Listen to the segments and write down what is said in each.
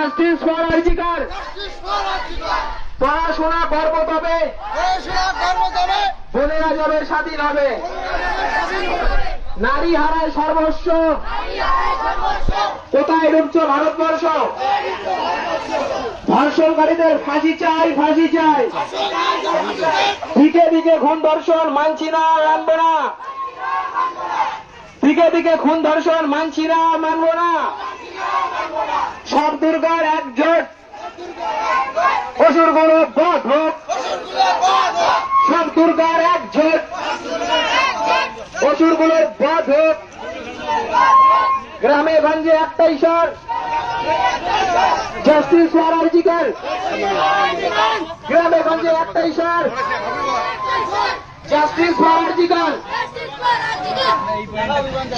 Justice for আর্জিকার পড়াশোনা করব তবে। বোনেরা যাবে স্বাধীন হবে। নারী হারায় সর্বস্ব। কোথায় ডুবছ ভারতবর্ষ? ধর্ষণকারীদের ফাঁসি চাই ফাঁসি চাই। দিকে দিকে খুন ধর্ষণ মানছি না মানবো না। দিকে দিকে খুন ধর্ষণ মানছি না মানবো না। সব দুর্গার একজোট। অসুর গৌরব বধ হোক। সব দুর্গার একজোট। অসুরগুলোর বধ হোক। গ্রামে গঞ্জে একটাই স্বর। জাস্টিস ফর গ্রামে গঞ্জে একটাই স্বর। জাস্টিস ফর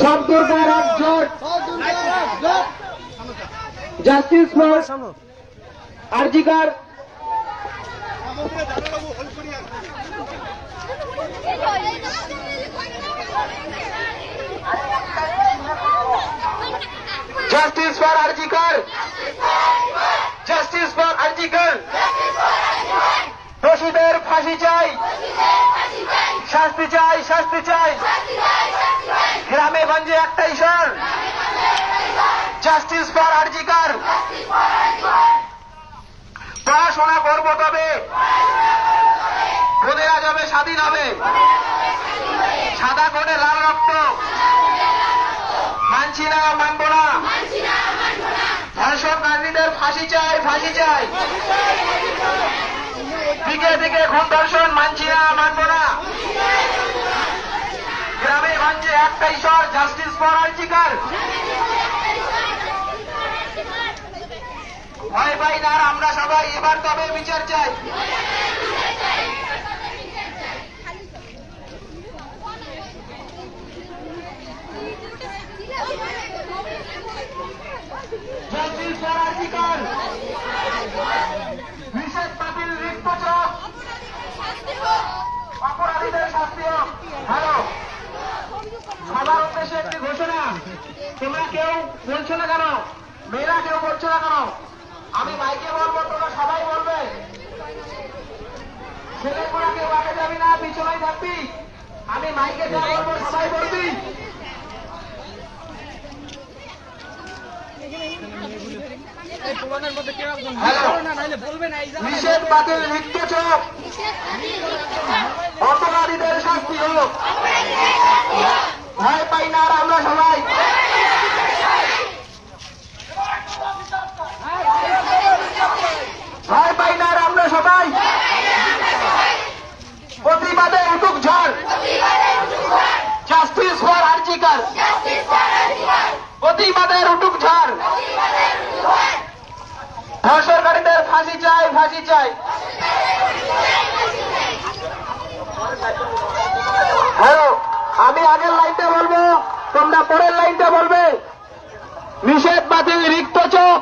সব দুর্গার একজোট। Justice for RG Kar, justice for RG Kar, justice for RG Kar. দোষীদের ফাঁসি চাই, শাস্তি চাই শাস্তি চাই। গ্রামে গঞ্জে একটাই স্বর। জাস্টিস ফর আর্জিকার পড়াশোনা করব তবে বোনেরা যাবে স্বাধীন হবে। সাদা করে লাল রক্ত। মানছি না মানব না। ধর্ষণকারীদের ফাঁসি চাই ফাঁসি চাই। দিকে দিকে খুন ধর্ষণ মানছি না মানব না। গ্রামে গঞ্জে একটাই স্বর জাস্টিস ফর আর্জিকার ভয় পাই না, আর আমরা সবাই, এবার তবে বিচার চাই। রিক্ত চোখ অপরাধীদের একটি ঘোষণা। তোমরা কেউ বলছো না কেন? মেয়েরা কেউ বলছো না কেন আমি মাইকে বলব তোমরা সবাই বলবে ছেলেগুলা কেউ আগে না থাকবি। আমি মাইকে সবাই বলবি। অপরাধীদের শাস্তি হোক। ভয় পাই না আর আমরা সবাই ভয় পাই না আর আমরা সবাই প্রতিবাদে উঠুক ঝড় জাস্টিস ফর আর্জিকার প্রতিবাদের উঠুক ঝড় ধর্ষণকারীদের ফাঁসি চাই ফাঁসি চাই হ্যালো আমি আগের লাইনটা বলব, তোমরা পরের লাইনটা বলবে। নিষেধ বাতিল, রিক্ত চোখ।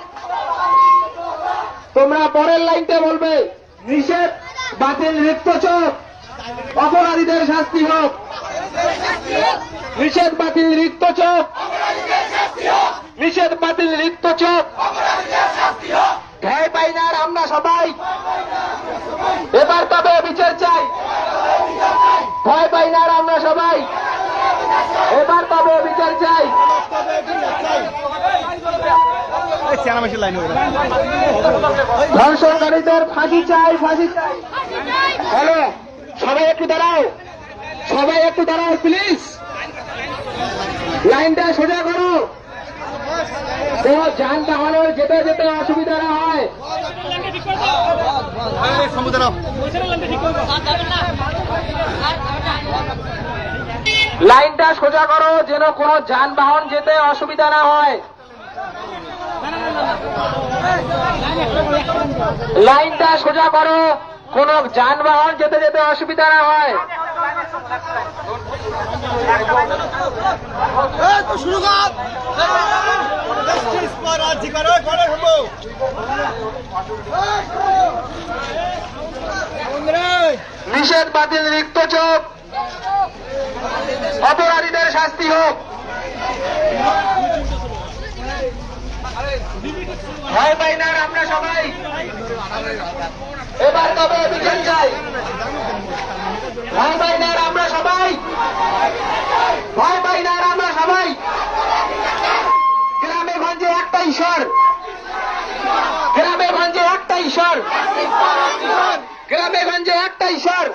তোমরা পরের লাইনটা বলবে, নিষেধ বাতিল, রিক্ত চোখ। অপরাধীদের শাস্তি হোক। নিষেধ বাতিল, রিক্ত চোখ। নিষেধ বাতিল, রিক্ত চোখ। ভয় পাই না আমরা সবাই এবার তবে বিচার চাই ভয় পাই না আর আমরা সবাই। এবার তবে বিচার চাই। ধর্ষণকারীদের ফাঁসি চাই ফাঁসি চাই। হ্যালো সবাই একটু দাঁড়াও। সবাই একটু দাঁড়াও প্লিজ লাইনটা সোজা করো। তো যানবাহনের যেতে যেতে অসুবিধা না হয়। লাইনটা সোজা করো, যেন কোনো যানবাহন যেতে অসুবিধা না হয়। লাইনটা সোজা করো, কোনো যানবাহন যেতে যেতে অসুবিধা না হয়। শুরু কর। জাস্টিস ফর নিষেধ বাতিল রিক্ত চোখ। অপরাধীদের শাস্তি হোক। ভয় পাই না আমরা সবাই। এবার তবে বিচার চাই ভাই ভাই না আমরা সবাই ভাই ভাই না আমরা সবাই গ্রামে গঞ্জে একটা ঈশ্বর গ্রামে গঞ্জে একটা ঈশ্বর গ্রামে একটাই স্যার।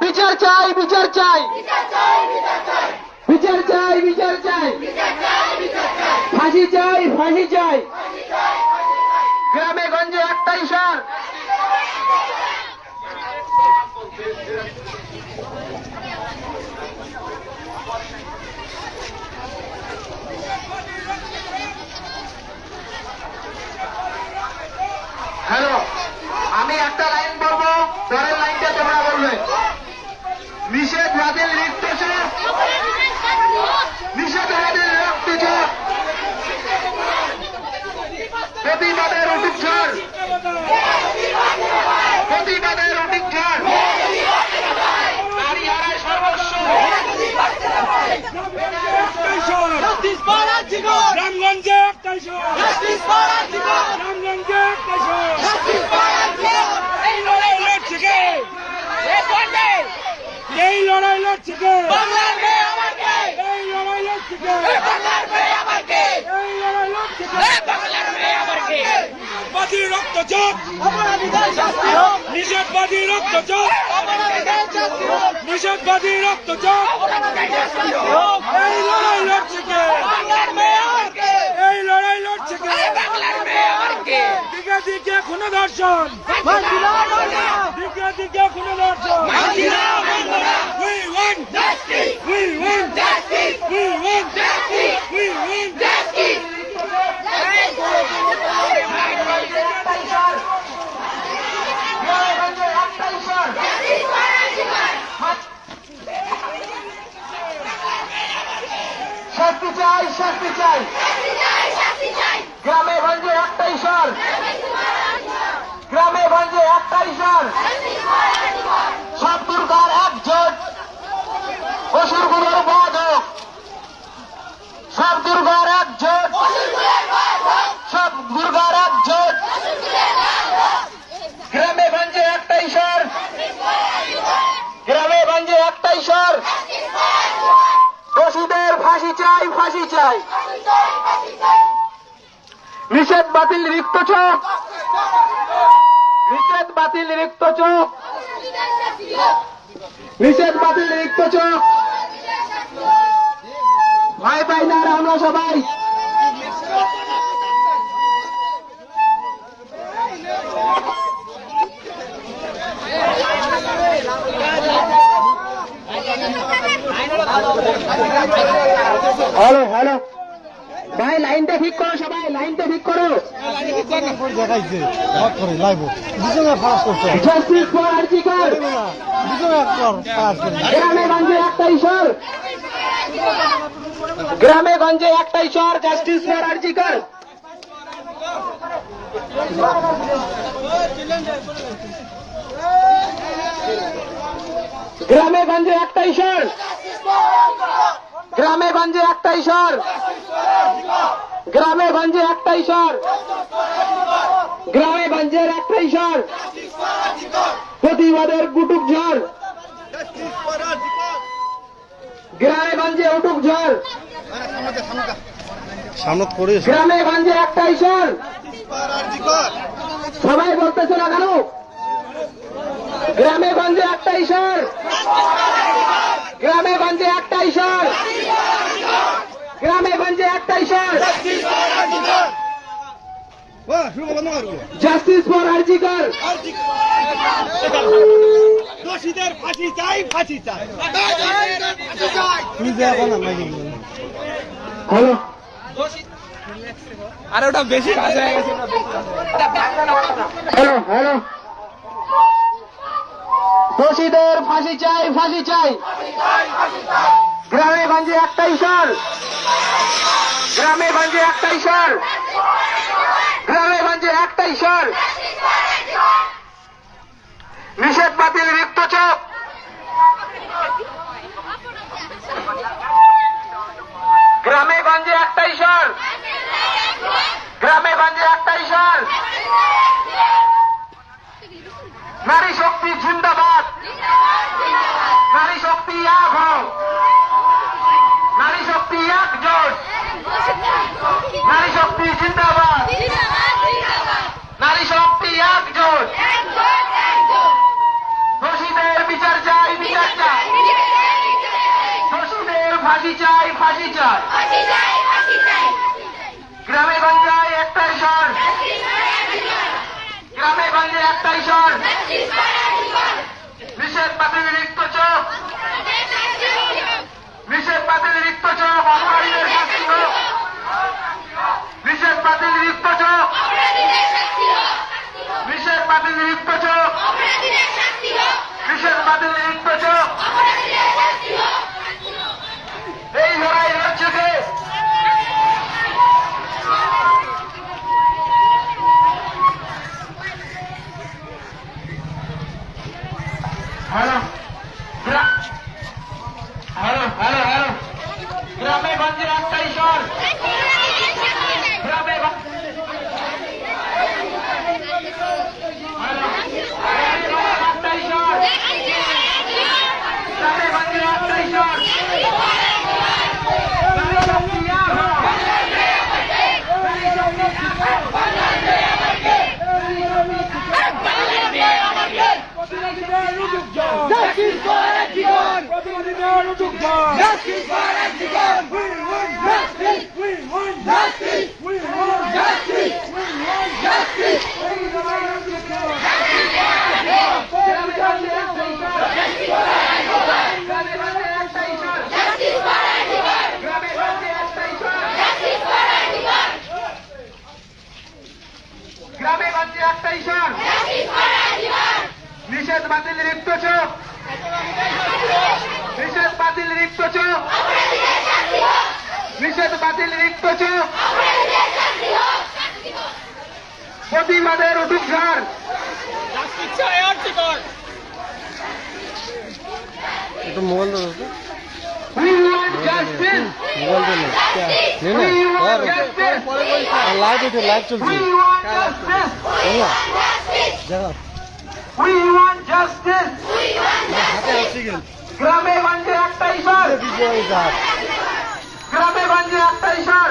বিচার চাই বিচার চাই। বিচার চাই বিচার চাই। ফাঁসি চাই ফাঁসি চাই। গ্রামে গঞ্জে একটা ঈশ্বর হ্যালো আমি একটা লাইন বলব পরের লাইনটা তোমরা বলবে নিষেধ বাতিল লিপ্ত চোখ নিষেধ বাতিল রক্ত চোখ প্রতিবাদের উঠুক ঝড় প্রতিবাদের উঠুক ঝড় নারী হারায় সর্বস্ব Justice for Antigone! রামগঞ্জে একটাই শহর Justice for Antigone! রামগঞ্জে একটাই শহর Justice for Antigone! এই লড়াই লড়ছে কে এই লড়াই লড়ছে কে বাংলার মেয়ে আমার কে? এই লড়াই লড়ছে কে বাংলার মেয়ে আমার কে? এই লড়াই লড়ছে কে বাংলার মেয়ে আমার কে? বাদীর রক্ত চোখ অপরাধীদের শাস্তি হোক! নিষেধবাদী রক্ত চোখ অপরাধীদের শাস্তি হোক! নিষেধবাদী রক্ত চোখ অপরাধীদের শাস্তি হোক! এই লড়াই লড়ছে কে বাংলার মেয়ে আমার কে? এই লড়াই লড়ছে কে বাংলার মেয়ে দিকে দিকে কোনো দর্শন মানছি না, মানবো না! দিকে দিকে কোনো দর্শন! We won! Justice! We won! Justice! We won! Justice! We won! Justice! গ্রামেগঞ্জে একটা ঈশ্বর শাস্তি চাই শাস্তি চাই গ্রামে গঞ্জে একটা ঈশ্বর গ্রামে গঞ্জে একটা ঈশ্বর সব দুর্গার একজোট, অসুরগুলোর বাধক সব দুর্গার এক একজোট, সব দুর্গার একজোট। গ্রামে গঞ্জে একটা ঈশ্বর গ্রামে গঞ্জে একটা ঈশ্বর দোষীদের ফাঁসি চাই ফাঁসি চাই। নিষেধ বাতিল রিক্ত চোখ। নিষেধ বাতিল রিক্ত চোখ। নিষেধ বাতিল রিক্ত চোখ। ভাই ভাই না আমরা সবাই। হ্যালো হ্যালো ভাই লাইনটা ঠিক করো সবাই লাইনটা ঠিক করো দেখাইছে হট করে লাইভ দুজনে ফারাস করছে জাস্টিস ফর আর্জিকার দুজনে কর ফারাস গ্রামে গঞ্জে একটা ঈশ্বর গ্রামে গঞ্জে একটা ঈশ্বর জাস্টিস ফর গ্রামে গঞ্জে একটা ঈশ্বর গ্রামে গঞ্জে একটা ঈশ্বর গ্রামে গঞ্জে একটা ঈশ্বর গ্রামে গঞ্জের একটা ঈশ্বর প্রতিবাদের গুটুক ঝড়! গ্রামে গঞ্জে উটুক ঝড়। সামনত করিস। গ্রামে গঞ্জে একটা ঈশ্বর! সবাই বলতেছে না কেন? গ্রামে গঞ্জে একটা ঈশ্বর গ্রামে গঞ্জে একটা ঈশ্বর গ্রামে গঞ্জে একটাই Antigone! জাস্টিস ফর আর্জিকর দোষীদের ফাঁসি চাই ফাঁসি চাই। হ্যালো আরে ওটা বেশি কাছে হয়ে গেছে হ্যালো হ্যালো দোষীদের ফাঁসি চাই ফাঁসি চাই। গ্রামে গঞ্জে একটা ঈশ্বর গ্রামে গঞ্জে একটা ঈশ্বর গ্রামে গঞ্জে একটা ঈশ্বর নিষেধ বাতিল, রিক্ত চোখ। গ্রামে গঞ্জে একটা ঈশ্বর গ্রামে গঞ্জে একটা ঈশ্বর নারী শক্তি জিন্দাবাদ। নারী শক্তি এক হও নারী শক্তি একজোট নারী শক্তি জিন্দাবাদ নারী শক্তি একজোট। দোষীদের বিচার চাই বিচার চাই। দোষীদের ফাঁসি চাই ফাঁসি চাই। গ্রামে গঞ্জে একটাই স্বর। গ্রামে গঞ্জে একটাই স্বর। নিষেধ বাতিল রিক্ত চোখ। নিষেধ বাতিল রিক্ত চোখ। অপরাধীদের শাস্তি হোক। নিষেধ বাতিল রিক্ত চোখ। বাতিল চোখ নিষেধ বাতিল এই লড়াই লড়ছে কে হ্যালো গ্রা- হ্যালো হ্যালো হ্যালো গ্রামে গঞ্জে একটাই স্বর গ্রামে গঞ্জে হ্যালো গ্রামে গঞ্জে একটাই স্বর গ্রামে গঞ্জে একটাই স্বর নারী শক্তি এক হও। প্রতিবাদীদের রুজুক জল প্রতিবাদীদের রুজুক জল We want justice! We want justice! We want justice! We want justice! লড়াই রুজুক জল গ্রামে গঞ্জে একটাই স্বর নিষেধ বাতিল রিক্ত চোখ নিষেধ বাতিল রিক্ত চোখ। নিষেধ বাতিল রিক্ত চোখ। প্রতিবাদের উঠুক ঝড় একটু মোবাইল দাও লাইট উঠে লাইট চলছে। We want justice! বললা দেখা We want justice! হাতে আসছি গেল গ্রামে স্বর বিজয় যা গ্রামে গঞ্জে একটাই স্বর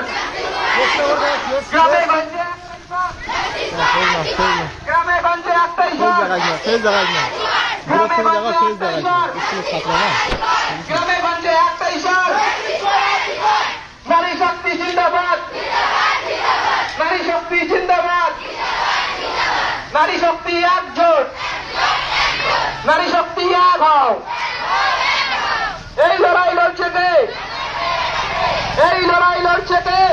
গ্রামে নারী শক্তি জিন্দাবাদ। নারী শক্তি নারী শক্তি নারী শক্তি এক হও এই লড়াই লড়ছে কে এই লড়াই লড়ছে কে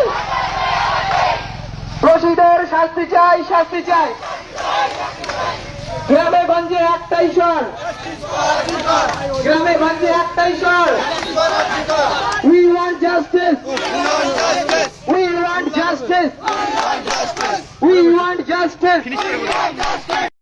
দোষীদের শাস্তি চাই শাস্তি চাই। গ্রামে গঞ্জে একটাই স্বর। গ্রামে গঞ্জে একটাই স্বর। We want justice we want justice we want justice.